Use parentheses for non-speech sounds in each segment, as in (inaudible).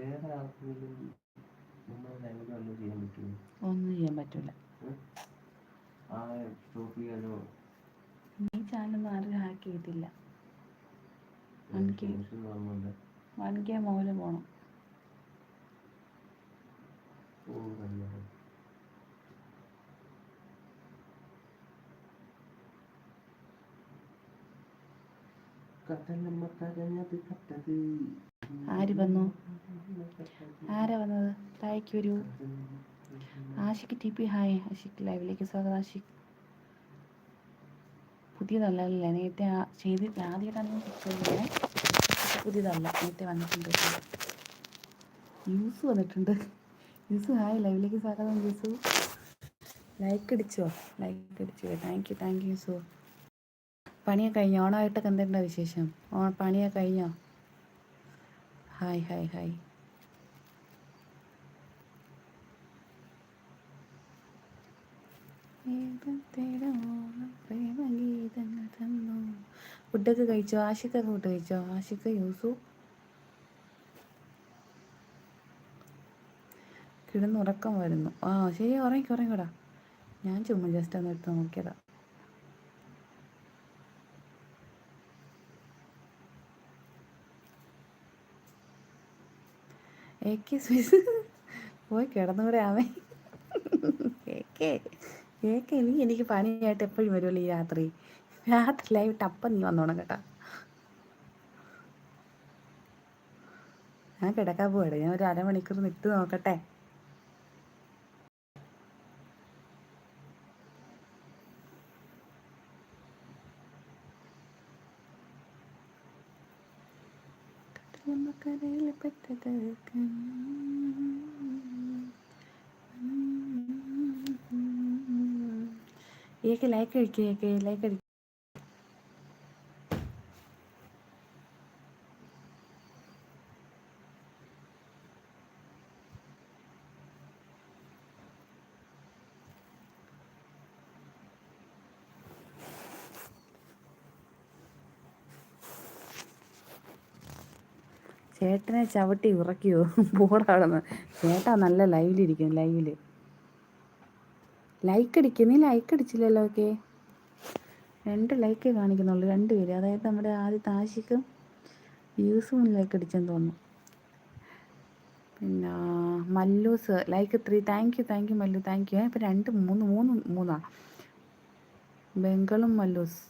വേറെ ആർക്കെങ്കിലും നമ്മൾ ലൈവിൽ വല്ലതും ചെയ്യാൻ പറ്റുമോ? ഒന്നും ചെയ്യാൻ പറ്റൂല. ആ സ്റ്റോപ്പ് ചെയ്യാനോ നീ ചാനൽ ആരും ഹാക്ക് ചെയ്തില്ല. വൺ കെ മുകളിൽ പോണം. കല്യാണം കടലമ്മ കരഞ്ഞത് കട്ടത്. ആര് വന്നു? ആരാ വന്നത്? താഴേക്ക് വരൂ Ashik T P hi. Ashik ലൈവിലേക്ക് സ്വാഗതം ആഷിക്ക്. പുതിയതല്ല നേരത്തെ ചെയ്തിട്ട് ആദ്യമായിട്ടാണ് ചെയ്യുന്നത് പുതിയതല്ല നേരത്തെ വന്നിട്ടുണ്ട്. യൂസ് വന്നിട്ടുണ്ട്. യൂസ് ഹായ്. ലൈവിലേക്ക് സ്വാഗതം യൂസു. ലൈക്ക് അടിച്ചോ? ലൈക്ക് അടിച്ചോ. താങ്ക് യു താങ്ക് യു യൂസു. പണിയൊക്കെ കഴിഞ്ഞോ? ഓണമായിട്ടൊക്കെ എന്തെങ്കിലും വിശേഷം? ഓ പണിയൊക്കെ കഴിഞ്ഞോ? ഹായ് ഹായ് ഹായ് ഫുഡൊക്കെ കഴിച്ചോ? ആഷിക്കൊക്കെ ഫുഡ് കഴിച്ചോ? ആഷിക്ക് യൂസു. കിടന്നുറക്കം വരുന്നു. ആ ശരി ഉറങ്ങിക്കോ ഉറങ്ങിക്കോടാ. ഞാൻ ചുമ്മാ ജസ്റ്റ് ഒന്ന് എടുത്ത് നോക്കിയതാ. ഏക്കെ സ്വിസ്. പോയി കിടന്നുകൂടെ ആവേ ഏക്കെ ഏക്കെ നീ എനിക്ക് പണിയായിട്ട് എപ്പോഴും വരുമല്ലോ ഈ രാത്രി. രാത്രി ലൈവിട്ട് അപ്പം നീ വന്നോണം കേട്ടാ. ഞാൻ കിടക്കാൻ പോകട്ടെ ഞാൻ ഒരു അരമണിക്കൂർ നിട്ട് നോക്കട്ടെ. കടലമ്മക്കരയിൽ പെട്ടത് ഏക്ക് ലൈക്ക് അടിക്കുക ഏക്ക് ലൈക്ക് അടിക്കുക ചേട്ടനെ ചവിട്ടി ഉറക്കിയോ ബോർഡാണെന്ന്. ചേട്ടാ നല്ല ലൈവിലിരിക്കും ലൈവിൽ. ലൈക്ക് അടിക്കുക നീ ലൈക്ക് അടിച്ചില്ലല്ലോ ഓക്കെ രണ്ട് ലൈക്ക് കാണിക്കുന്നുള്ളൂ രണ്ട് പേര്. അതായത് നമ്മുടെ ആദ്യത്തെ ആശിക്കും യൂസും ലൈക്ക് അടിച്ചെന്ന് തോന്നുന്നു. പിന്നെ Mallus like three. Thank you thank you Mallu thank you. ഇപ്പം രണ്ട് മൂന്ന് മൂന്ന് മൂന്നാണ് ബംഗളും മല്ലൂസ്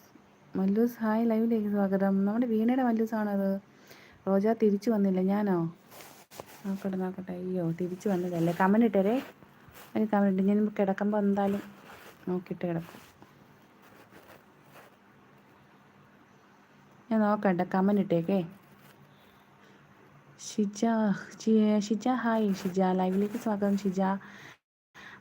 മല്ലൂസ് ഹായ് ലൈവിലേക്ക് സ്വാഗതം. നമ്മുടെ വീണയുടെ മല്ലൂസാണത് റോജ തിരിച്ചു വന്നില്ല? ഞാനോ? നോക്കട്ടെ നോക്കട്ടെ അയ്യോ തിരിച്ചു വന്നതല്ലേ? കമന്റ് ഇട്ടരേ. എനിക്ക് കമന്റ് ഞാൻ കിടക്കുമ്പോൾ എന്തായാലും നോക്കിയിട്ട് കിടക്കും. ഞാൻ നോക്കട്ടെ കമന്റ് ഇട്ടേക്കേ. ഷിജ ഷിജ ഹായ് ഷിജ. ലൈവിലേക്ക് സ്വാഗതം ഷിജ.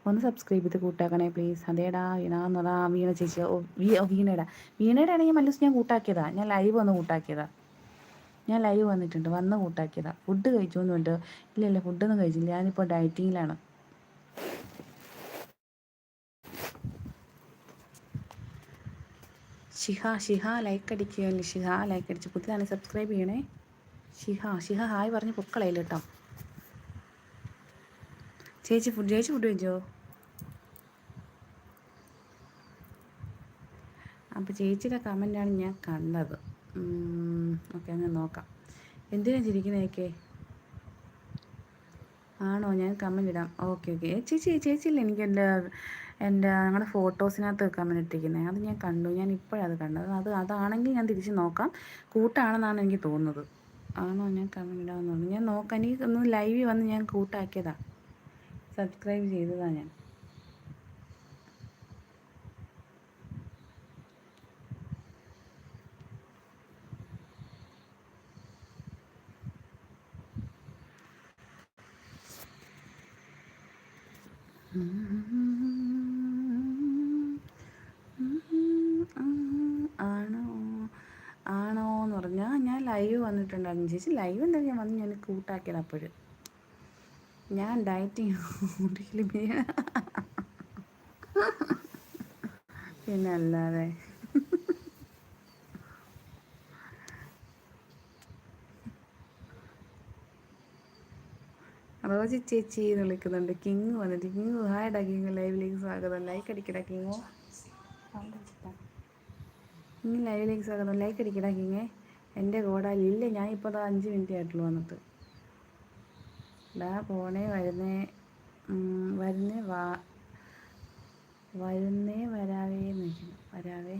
ഒന്ന് സബ്സ്ക്രൈബ് ചെയ്ത് കൂട്ടാക്കണേ പ്ലീസ് അതേടാ വീണാന്നതാ വീണ ചേച്ചി. വീണയുടെ വീണയുടെ ആണെങ്കിൽ മല്ലൂസ് ഞാൻ കൂട്ടാക്കിയതാ. ഞാൻ ലൈവ് ഒന്ന് കൂട്ടാക്കിയതാ. ഞാൻ ലൈവ് വന്നിട്ടുണ്ട്. വന്ന് കൂട്ടാക്കിയതാ. ഫുഡ് കഴിച്ചു എന്നുണ്ട് ഇല്ല ഇല്ല ഫുഡൊന്നും കഴിച്ചില്ല. ഞാനിപ്പോൾ ഡയറ്റിങ്ങിലാണ് ഷിഹ ഷിഹ ലൈക്ക് അടിക്കുകയല്ലേ ഷിഹ ലൈക്ക് അടിച്ച്. പുതിയതാണ് സബ്സ്ക്രൈബ് ചെയ്യണേ. ഷിഹ ഷിഹ ഹായ് പറഞ്ഞ് പൊക്കളയില്ല കേട്ടോ ചേച്ചി ഫുഡ് ചേച്ചി ഫുഡ് കഴിച്ചോ? അപ്പോൾ ചേച്ചിയുടെ കമന്റാണ് ഞാൻ കണ്ടത്. ഓക്കെ അങ്ങനെ നോക്കാം. എന്തിനാ ചിരിക്കുന്നതൊക്കെ ആണോ? ഞാൻ കമന്റ് ഇടാം. Okay okay. ചേച്ചി ചേച്ചിയില്ല എനിക്ക് എന്റെ എന്റെ ഞങ്ങളുടെ ഫോട്ടോസിനകത്ത് കമന്റ് ഇട്ടിരിക്കുന്നത് അത് ഞാൻ കണ്ടു. ഞാൻ ഇപ്പോഴത് കണ്ടത്. അത് അതാണെങ്കിൽ ഞാൻ തിരിച്ച് നോക്കാം. കൂട്ടാണെന്നാണ് എനിക്ക് തോന്നുന്നത്. ആണോ? ഞാൻ കമന്റ് ഇടാമെന്ന് തോന്നുന്നു. ഞാൻ നോക്കാം. എനിക്ക് ഒന്ന് ലൈവിൽ വന്ന് ഞാൻ കൂട്ടാക്കിയതാണ് സബ്സ്ക്രൈബ് ചെയ്തതാണ് ഞാൻ. ആണോ? ആണോ എന്ന് പറഞ്ഞാൽ ഞാൻ ലൈവ് വന്നിട്ടുണ്ടായിരുന്നു ചേച്ചി. ലൈവ് എന്താ ഞാൻ വന്ന് ഞാൻ കൂട്ടാക്കിയത് അപ്പോഴും. ഞാൻ ഡയറ്റിങ് പിന്നെ അല്ലാതെ റോജി ചേച്ചി എന്ന് വിളിക്കുന്നുണ്ട്. കിങ് വന്നിട്ട്. കിങ് ഹായ് കിങ് ലൈവിലേക്ക് സ്വാഗതം. ലൈക്ക് അടിക്കടാ കിങ്ങോ. കിങ് ലൈവിലേക്ക് സ്വാഗതം. ലൈക്ക് അടിക്കടാ കിങ്ങേ. എന്റെ കോടാലി ഇല്ല ഞാൻ ഇപ്പോൾ അതാ അഞ്ച് മിനിറ്റ് ആയിട്ടുള്ളൂ വന്നിട്ട്. ഡാ പോണേ വരുന്നേ. വരുന്നേ വാ. വരുന്നേ വരാവേ എന്ന് വിളിക്കുന്നു. വരാവേ.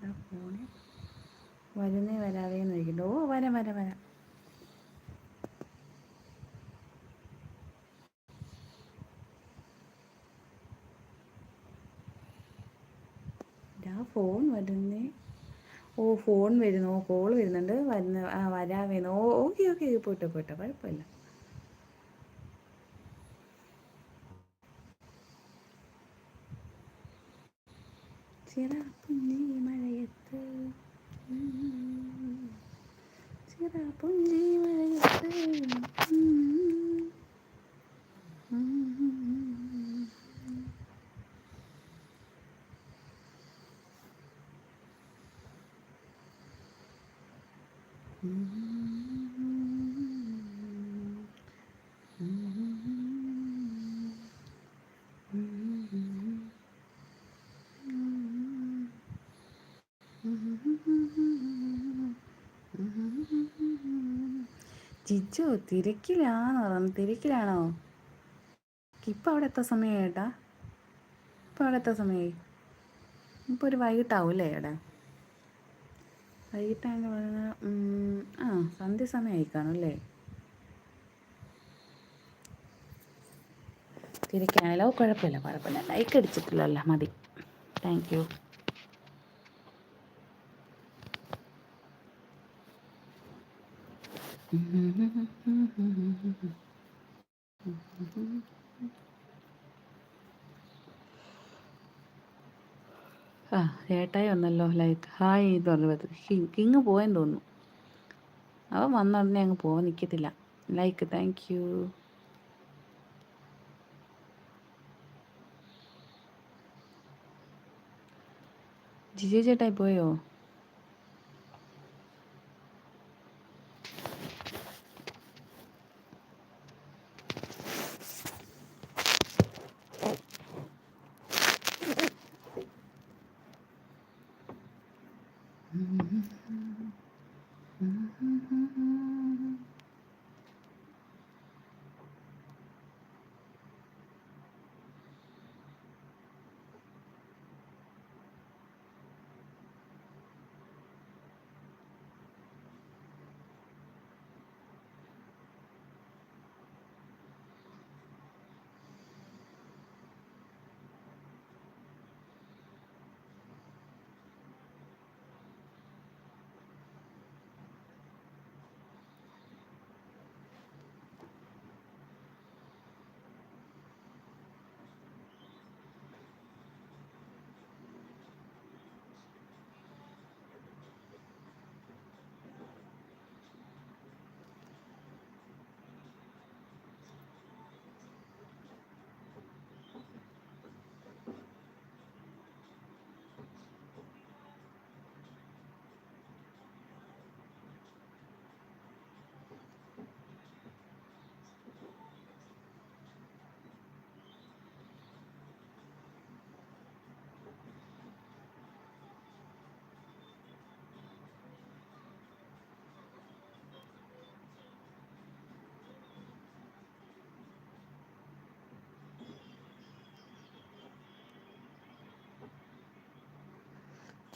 ഡാ പോണേ. വരുന്നേ വരാവേ എന്ന് ഓ വരാം വരാം വരാം. ഫോൺ വരുന്നേ. ഓ ഫോൺ വരുന്നു. കോൾ വരുന്നുണ്ട്. വരുന്ന ആ വരുന്നു. ഓ ഓക്കെ ഓക്കെ പോട്ടെ പോട്ടെ. കുഴപ്പമില്ല. ചിറപ്പുഞ്ഞി മഴയത്ത്. ചിറപ്പുഞ്ഞി മഴയത്ത്. ജിജോ തിരക്കിലാണോ? പറഞ്ഞു തിരക്കിലാണോ? ഇപ്പം അവിടെ എത്ര സമയമായി ഏട്ടാ? ഇപ്പം അവിടെ എത്ര സമയമായി ഇപ്പോൾ ഒരു വൈകിട്ടാവും അല്ലേ ഏട്ടാ പറഞ്ഞാൽ ആ സന്ധ്യ സമയമായി കാണും അല്ലേ? തിരക്കാണല്ലോ കുഴപ്പമില്ല കുഴപ്പമില്ല. ലൈക്ക് അടിച്ചിട്ടില്ലല്ലോ മതി. താങ്ക് യു ആ ഏട്ടായി വന്നല്ലോ ലൈക്ക് ഹായ് എന്ന് പറഞ്ഞു കിങ് പോയെന്ന് തോന്നുന്നു. അവൻ വന്ന ഉടനെ അങ്ങ് പോവാൻ നിൽക്കത്തില്ല ലൈക്ക് താങ്ക് യു ജിജി ചേട്ടായി പോയോ?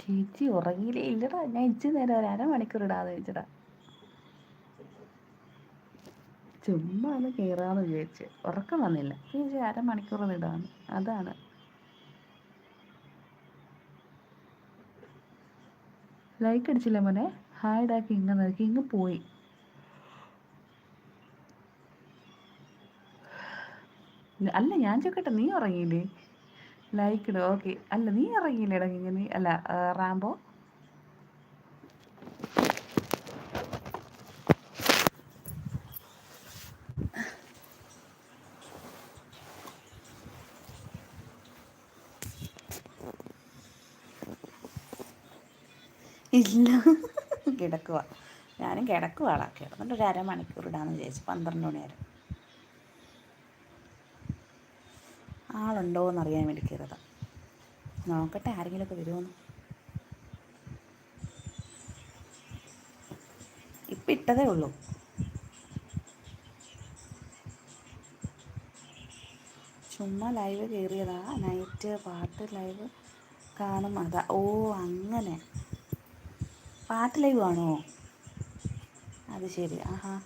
ചേച്ചി ഉറങ്ങിയില്ലേ? ഇല്ലടാ ഞാൻ ഇച്ചിരി നേരം ഒരു അരമണിക്കൂർ ഇടാന്ന് വെച്ചടാ ചുമ്മാ ഒന്ന് കയറാന്ന് വിചാരിച്ച്. ഉറക്കം വന്നില്ല. ചേച്ചി അരമണിക്കൂർ ഇടാന്ന്. അതാണ്. ലൈക്ക് അടിച്ചില്ല മോനെ? ഹായ് ഡാ കിങ് കിങ് പോയി. അല്ല ഞാൻ ചോക്കട്ടെ നീ ഉറങ്ങിയില്ലേ? ലൈക്ക് ഇടും ഓക്കെ അല്ല നീ ഇറങ്ങിയില്ലേടാ ഇങ്ങനെ അല്ല റാംബോ? ഇല്ല. കിടക്കുക ഞാനും കിടക്കുവാളാ കിടന്നിട്ട് ഒരു അരമണിക്കൂർ ഇടാന്ന് വിചാരിച്ചു. പന്ത്രണ്ട് മണി വരെ ആളുണ്ടോ എന്ന് അറിയാൻ വേണ്ടി കയറിയതാ. നോക്കട്ടെ ആരെങ്കിലുമൊക്കെ വരുമോന്ന് ഇപ്പം ഇട്ടതേ ഉള്ളൂ. ചുമ്മാ ലൈവ് കയറിയതാ. നൈറ്റ് പാട്ട് ലൈവ് കാണും. അതാ. ഓ അങ്ങനെ. പാട്ട് ലൈവ് ആണോ അത് ശരി. ആഹാ.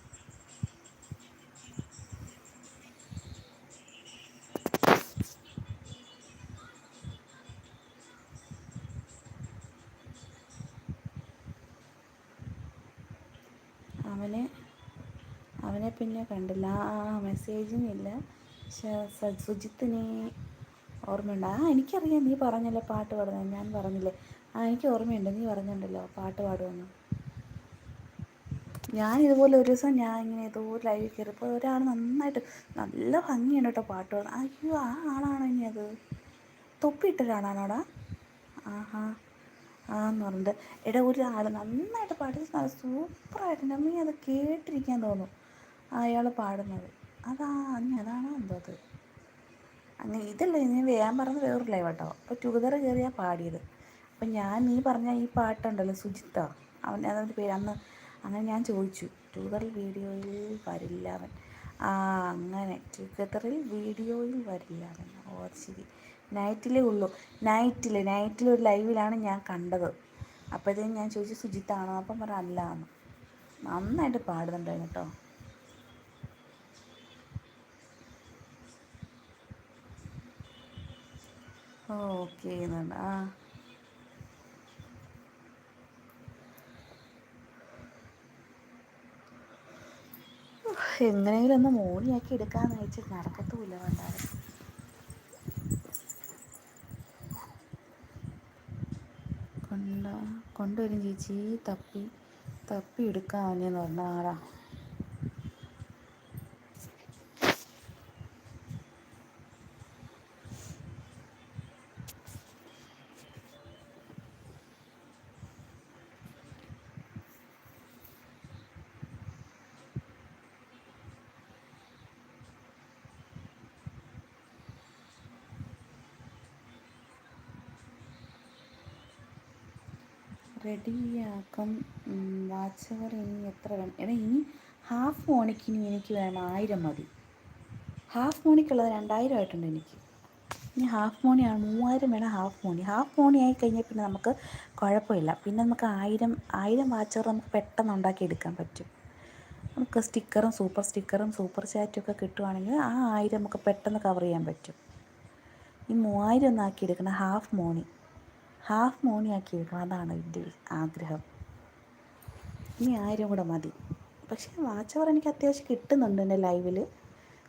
അവനെ പിന്നെ കണ്ടില്ല. ആ മെസ്സേജും ഇല്ല. പക്ഷെ സുജിത്തിനെ ഓർമ്മയുണ്ട്? ആ എനിക്കറിയാം. നീ പറഞ്ഞല്ലോ പാട്ട് പാടുന്നത്. ഞാൻ പറഞ്ഞില്ലേ? ആ എനിക്ക് ഓർമ്മയുണ്ട്. നീ പറഞ്ഞിട്ടുണ്ടല്ലോ പാട്ട് പാടുമെന്ന്. ഞാൻ ഇതുപോലെ ഒരു ദിവസം ഞാൻ ഇങ്ങനെ ഏതോ ലൈവ് കയറിയപ്പോൾ ഒരാൾ നന്നായിട്ട് നല്ല ഭംഗിയുണ്ട് കേട്ടോ പാട്ട് പാടാൻ. അയ്യോ ആ ആളാണോ ഇനി അത്? തൊപ്പിയിട്ട ഒരാളാണോടാ? ആഹാ. ആന്ന് പറഞ്ഞിട്ട്. എടാ ഒരാൾ നന്നായിട്ട് പാടി. സൂപ്പറായിട്ടുണ്ട്. നീ അത് കേട്ടിരിക്കാൻ തോന്നും. അയാൾ പാടുന്നത്. അതാ നീ അതാണോ എന്തോ അത്? അങ്ങനെ ഇതല്ല ഞാൻ വേഗം പറഞ്ഞ വേറൊരു ലൈവ് കേട്ടോ അപ്പോൾ ടുഗദർ കയറിയാണ് പാടിയത്. അപ്പം ഞാൻ നീ പറഞ്ഞ ഈ പാട്ടുണ്ടല്ലോ സുജിത്ത. അവൻ അതൊരു പേര് അന്ന് അങ്ങനെ ഞാൻ ചോദിച്ചു. ടുഗദറിൽ വീഡിയോയിൽ വരില്ല അവൻ. ആ അങ്ങനെ. ടുഗദറിൽ വീഡിയോയിൽ വരില്ല അവൻ. ഓ ശരി. നൈറ്റിലേ ഉള്ളൂ. നൈറ്റിൽ നൈറ്റിൽ ഒരു ലൈവിലാണ് ഞാൻ കണ്ടത്. അപ്പോഴത്തേക്കും ഞാൻ ചോദിച്ചു സുജിത്താണോ? അപ്പം പറഞ്ഞു അല്ല എന്ന് നന്നായിട്ട് പാടുന്നുണ്ടായിരുന്നു കേട്ടോ. ഓക്കെ എന്നുണ്ട് ആ. എങ്ങനെയെങ്കിലും ഒന്ന് മോണിയാക്കി എടുക്കാന്ന് വെച്ചിട്ട് നടക്കത്തുമില്ല വേണ്ടാതെ. കൊണ്ട കൊണ്ടുവരും ചേച്ചി. തപ്പി തപ്പി എടുക്കാൻ അവനെന്ന് പറഞ്ഞ റെഡിയാക്കും വാച്ചവർ ഇനി എത്ര വേണം? എടാ ഇനി ഹാഫ് മോണിക്ക് എനിക്ക് വേണം ആയിരം മതി. ഹാഫ് മോണിക്കുള്ളത് രണ്ടായിരം ആയിട്ടുണ്ട് എനിക്ക്. ഇനി ഹാഫ് മോണിയാണ് മൂവായിരം വേണം ഹാഫ് മോണി. ഹാഫ് മോണി ആയി കഴിഞ്ഞാൽ പിന്നെ നമുക്ക് കുഴപ്പമില്ല. പിന്നെ നമുക്ക് ആയിരം ആയിരം വാച്ചർ നമുക്ക് പെട്ടെന്ന് ഉണ്ടാക്കി എടുക്കാൻ പറ്റും. നമുക്ക് സ്റ്റിക്കറും സൂപ്പർ സ്റ്റിക്കറും സൂപ്പർ ചാറ്റും ഒക്കെ കിട്ടുവാണെങ്കിൽ ആ ആയിരം നമുക്ക് പെട്ടെന്ന് കവർ ചെയ്യാൻ പറ്റും. ഈ മൂവായിരം ഒന്നാക്കി എടുക്കണം ഹാഫ് മോണി. ഹാഫ് മോണിയാക്കി എടുക്കണം അതാണ് എന്റെ ആഗ്രഹം. ഇനി ആയിരം കൂടെ മതി. പക്ഷേ വാച്ച് അവർ എനിക്ക് അത്യാവശ്യം കിട്ടുന്നുണ്ട് എന്റെ ലൈവിൽ.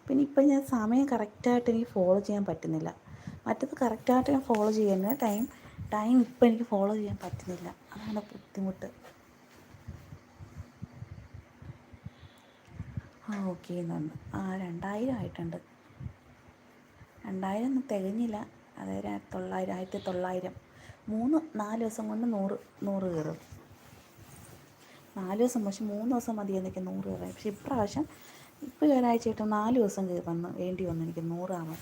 പിന്നെ ഇപ്പം ഞാൻ സമയം കറക്റ്റായിട്ട് എനിക്ക് ഫോളോ ചെയ്യാൻ പറ്റുന്നില്ല. മറ്റത് കറക്റ്റായിട്ട് ഞാൻ ഫോളോ ചെയ്യുന്ന ടൈം ടൈം ഇപ്പം എനിക്ക് ഫോളോ ചെയ്യാൻ പറ്റുന്നില്ല. അതാണ് ബുദ്ധിമുട്ട്. ആ ഓക്കെ എന്നുണ്ട് ആ രണ്ടായിരം ആയിട്ടുണ്ട്. രണ്ടായിരം ഒന്നും തികഞ്ഞില്ല. അതായത് തൊള്ളായിരം ആയിരത്തി തൊള്ളായിരം. മൂന്ന് നാല് ദിവസം കൊണ്ട് നൂറ് നൂറ് കയറും. നാല് ദിവസം പക്ഷെ മൂന്ന് ദിവസം മതി എന്നൊക്കെ നൂറ് കയറാം പക്ഷെ ഇപ്രാവശ്യം ഇപ്പോൾ ഈ ഒരാഴ്ചയായിട്ട് നാല് ദിവസം വന്ന് വേണ്ടി വന്നു എനിക്ക് നൂറാവാൻ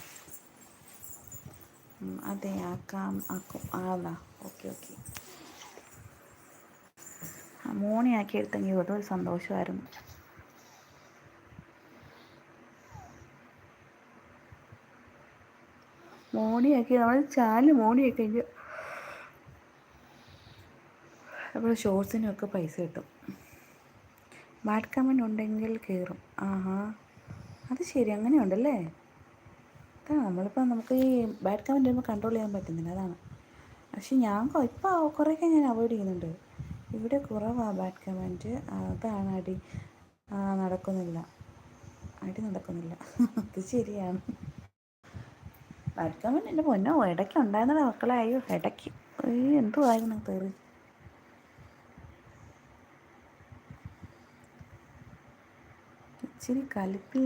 അതെ ആക്കാം ആക്കും ആളാ ഓക്കെ ഓക്കെ. ആക്കി എടുത്തെങ്കിൽ അതൊരു സന്തോഷമായിരുന്നു. മോണിയാക്കി നമ്മൾ ചാൽ മോണിയാക്കി കഴിഞ്ഞ് അപ്പോൾ ഷോർട്സിനൊക്കെ പൈസ കിട്ടും. ബാഡ് കമന്റ് ഉണ്ടെങ്കിൽ കയറും. ആഹാ അത് ശരി അങ്ങനെയുണ്ടല്ലേ? അതാണ് നമ്മളിപ്പോൾ നമുക്ക് ഈ ബാഡ് കമന്റ് വരുമ്പോൾ കൺട്രോൾ ചെയ്യാൻ പറ്റുന്നില്ല അതാണ്. പക്ഷെ ഞാൻ ഇപ്പോൾ കുറേയൊക്കെ ഞാൻ അവോയ്ഡ് ചെയ്യുന്നുണ്ട്. ഇവിടെ കുറവാണ് ബാഡ് കമന്റ് അതാണ് അടി. നടക്കുന്നില്ല. അടി നടക്കുന്നില്ല. (laughs) അത് ശരിയാണ്. ബാഡ് കമന്റ് എന്റെ പൊന്നോ ഇടയ്ക്ക് ഉണ്ടായിരുന്നടാ മക്കളെ. അയ്യോ ഇടയ്ക്ക്. എന്തുവായിരുന്നു തെറി ഇച്ചിരി കലിപ്പിൽ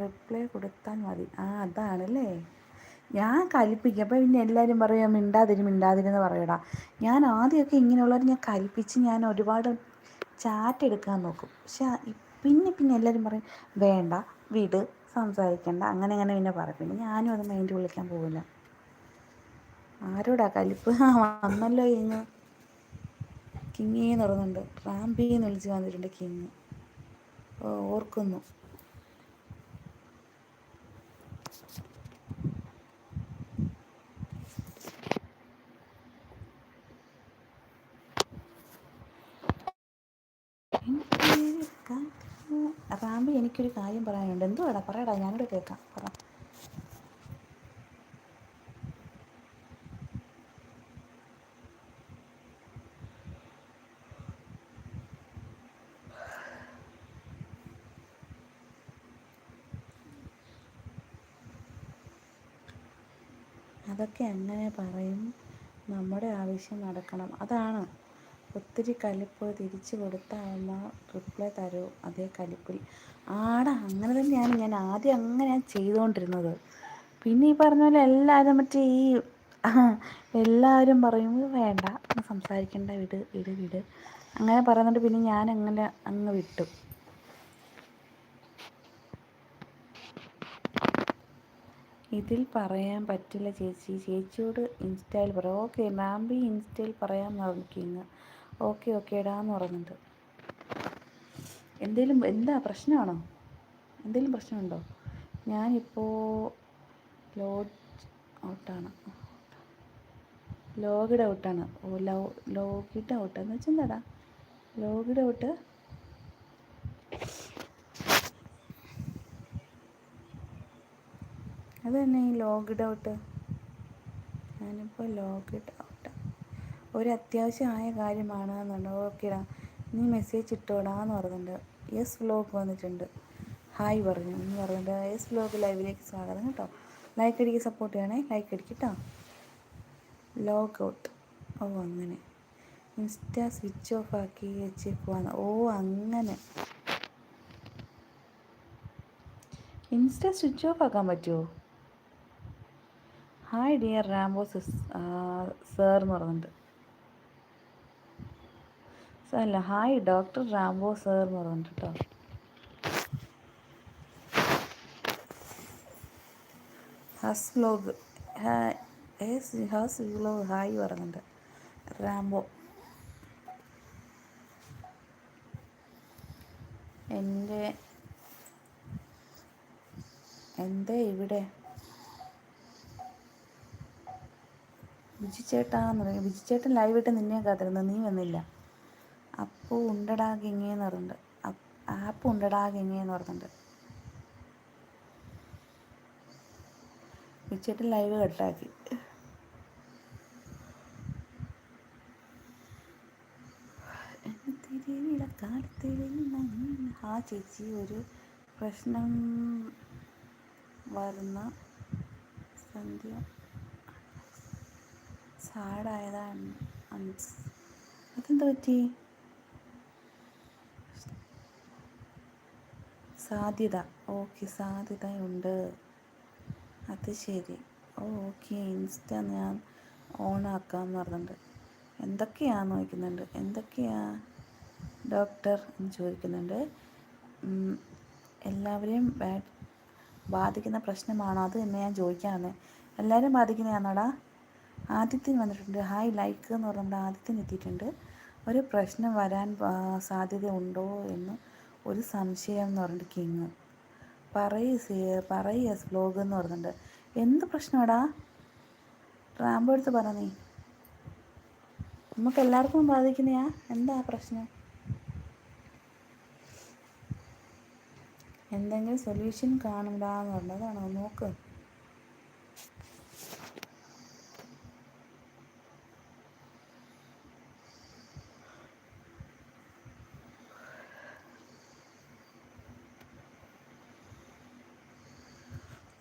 റിപ്ലൈ കൊടുത്താൽ മതി. ആ അതാണല്ലേ? ഞാൻ കലിപ്പിക്കും. അപ്പോൾ പിന്നെ എല്ലാവരും പറയും മിണ്ടാതിരി എന്ന് പറയടാ. ഞാൻ ആദ്യമൊക്കെ ഇങ്ങനെയുള്ളവർ ഞാൻ കലിപ്പിച്ച് ഞാൻ ഒരുപാട് ചാറ്റ് എടുക്കാൻ നോക്കും. പക്ഷെ പിന്നെ പിന്നെ എല്ലാവരും പറയും വേണ്ട വിട് സംസാരിക്കണ്ട. അങ്ങനെ അങ്ങനെ പിന്നെ പറയും. പിന്നെ ഞാനും അത് മൈൻഡ് വിളിക്കാൻ പോകില്ല ആരോടാ കലിപ്പ്? വന്നല്ലോ ഇങ്ങ് കിങ്ങിന്ന് പറയുന്നുണ്ട്. റാംബിന്ന് വിളിച്ച് വന്നിട്ടുണ്ട് കിങ് ഓ ഓർക്കുന്നു. റാമ്പി എനിക്കൊരു കാര്യം പറയാനുണ്ട്. എന്തുവാടാ? പറയടാ ഞാനിവിടെ കേൾക്കാം. പറ അതൊക്കെ അങ്ങനെ പറയും നമ്മുടെ നടക്കണം. അതാണ്. ഒത്തിരി കലിപ്പ് തിരിച്ചു കൊടുത്താൽ അമ്മ റിപ്ലൈ തരൂ അതേ കലിപ്പിൽ. ആടാ അങ്ങനെ തന്നെയാണ് ഞാൻ ആദ്യം അങ്ങനെ ഞാൻ ചെയ്തുകൊണ്ടിരുന്നത് പിന്നെ ഈ പറഞ്ഞ പോലെ എല്ലാവരും മറ്റേ ഈ എല്ലാവരും പറയും വേണ്ട സംസാരിക്കേണ്ട വിട് വിട് വിട്. അങ്ങനെ പറയുന്നുണ്ട്. പിന്നെ ഞാൻ അങ്ങനെ അങ്ങ് വിട്ടു. ഇതിൽ പറയാൻ പറ്റില്ല ചേച്ചി. ചേച്ചിയോട് ഇൻസ്റ്റയിൽ പറയാം ഓക്കെ മാം ബി ഇൻസ്റ്റയിൽ പറയാൻ നോക്കിങ് ഓക്കെ ഓക്കെ ഇടാന്ന് പറഞ്ഞിട്ട്. എന്തേലും എന്താ പ്രശ്നമാണോ? എന്തെങ്കിലും പ്രശ്നമുണ്ടോ? ഞാനിപ്പോൾ ലോഡ് ഔട്ടാണ്. ലോഗിഡ് ഔട്ടാണ്. ഓ ലോ ലോഗിഡ് ഔട്ട്. എന്ന് വെച്ചാൽ എന്താടാ? ലോഗിഡ് ഔട്ട് അത് തന്നെ ഈ ലോഗ് ഡൗട്ട് ഞാനിപ്പോൾ ലോഗ് ഔട്ട്. ഒരു അത്യാവശ്യമായ കാര്യമാണ് എന്നുണ്ട് ഓക്കേടാ. നീ മെസ്സേജ് ഇട്ടോടാന്ന് പറഞ്ഞിട്ടുണ്ട്. യെസ് വ്ലോഗ് വന്നിട്ടുണ്ട്. ഹായ് പറഞ്ഞു. എന്ന് പറഞ്ഞിട്ട് യെസ് വ്ലോഗ് ലൈവിലേക്ക് സ്വാഗതം കേട്ടോ. ലൈക്ക് അടിക്ക് സപ്പോർട്ട് ചെയ്യണേ. ലൈക്ക് അടിക്ക് കേട്ടോ ലോഗ് ഔട്ട് ഓ അങ്ങനെ. ഇൻസ്റ്റ സ്വിച്ച് ഓഫ് ആക്കി വെച്ചേക്കുവാന്ന് ഓ അങ്ങനെ. ഇൻസ്റ്റ സ്വിച്ച് ഓഫ് ആക്കാൻ പറ്റുമോ hi dear Rambo sis sir എന്ന് പറയുന്നുണ്ട് അല്ല ഹായ് ഡോക്ടർ റാംബോ സാർ എന്ന് പറഞ്ഞിട്ട് കേട്ടോ hus vlog hus vlog hi പറഞ്ഞിട്ട്. റാംബോ എന്റെ എന്തേ ഇവിടെ? ബിജിച്ചേട്ടാന്ന് പറയും ബിജിച്ചേട്ടൻ ലൈവ് ഇട്ട് നിന്നെ കാത്തിരുന്നു. നീ വന്നില്ല. അപ്പു ഉണ്ടടാ ഗിങ്ങിയെന്ന് പറയുന്നുണ്ട് ആപ്പ് ഉണ്ടടാ ഗിങ്ങിയെന്ന് പറയുന്നുണ്ട് ബിജിച്ചേട്ടൻ ലൈവ് കട്ടാക്കി. ആ ചേച്ചി ഒരു പ്രശ്നം വരുന്ന സന്ധ്യ. സാഡായതാണ് അതെന്താ പറ്റി? സാധ്യത. ഓക്കെ സാധ്യതയുണ്ട്. അത് ശരി. ഓക്കെ ഇൻസ്റ്റ ഞാൻ ഓൺ ഓണാക്കാമെന്ന് പറഞ്ഞിട്ടുണ്ട്. എന്തൊക്കെയാന്ന് ചോദിക്കുന്നുണ്ട് എന്തൊക്കെയാ? ഡോക്ടർ എന്ന് ചോദിക്കുന്നുണ്ട്. എല്ലാവരെയും ബാധിക്കുന്ന പ്രശ്നമാണോ? അത് തന്നെ ഞാൻ ചോദിക്കാറുണ്ട്. എല്ലാവരും ബാധിക്കുന്നതാണോടാ? ആദ്യത്തിന് വന്നിട്ടുണ്ട്. ഹായ് ലൈക്ക് എന്ന് പറഞ്ഞിട്ട് ആദ്യത്തിന് എത്തിയിട്ടുണ്ട്. ഒരു പ്രശ്നം വരാൻ സാധ്യത ഉണ്ടോ എന്ന് ഒരു സംശയം എന്ന് പറഞ്ഞിട്ട് കിങ് പറയ് പറയ് വ്ലോഗ് എന്ന് പറഞ്ഞിട്ടുണ്ട്. എന്ത് പ്രശ്നമാടാ? റാമ്പോ എടുത്ത് പറ നീ. നമുക്ക് എല്ലാവർക്കും ബാധിക്കുന്നയാ? എന്താ പ്രശ്നം? എന്തെങ്കിലും സൊല്യൂഷൻ കാണുമല്ലാന്ന് പറഞ്ഞതാണോ നോക്ക്.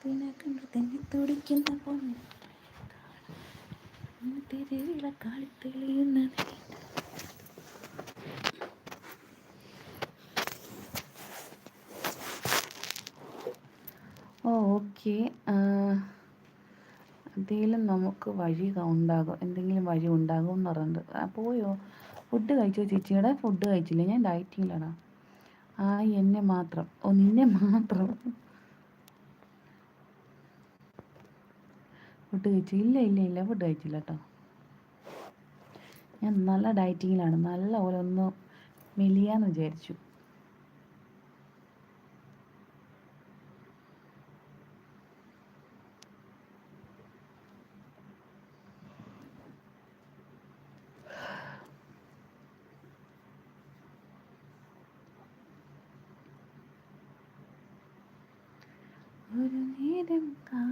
പിന്നെ തുടിക്കുന്ന പൊന്നു തെരുവിലെ തെളിയുന്ന ഓ ഓക്കെ. എന്തെങ്കിലും നമുക്ക് വഴി ഉണ്ടാകും? എന്തെങ്കിലും വഴി ഉണ്ടാകും എന്ന് പറയുന്നത് പോയോ? ഫുഡ് കഴിച്ചോ ചേച്ചിയുടെ ഫുഡ് കഴിച്ചില്ല. ഞാൻ ഡയറ്റിങ്ങിലാണ്. ആ എന്നെ മാത്രം. ഓ നിന്നെ മാത്രം. ഫുഡ് കഴിച്ചു. ഇല്ല ഇല്ല ഇല്ല. ഫുഡ് കഴിച്ചില്ല കേട്ടോ ഞാൻ നല്ല ഡയറ്റിങ്ങിലാണ് നല്ല ഒന്ന് മെലിയാന്ന് വിചാരിച്ചു. ഒരു നേരം കാണാനായി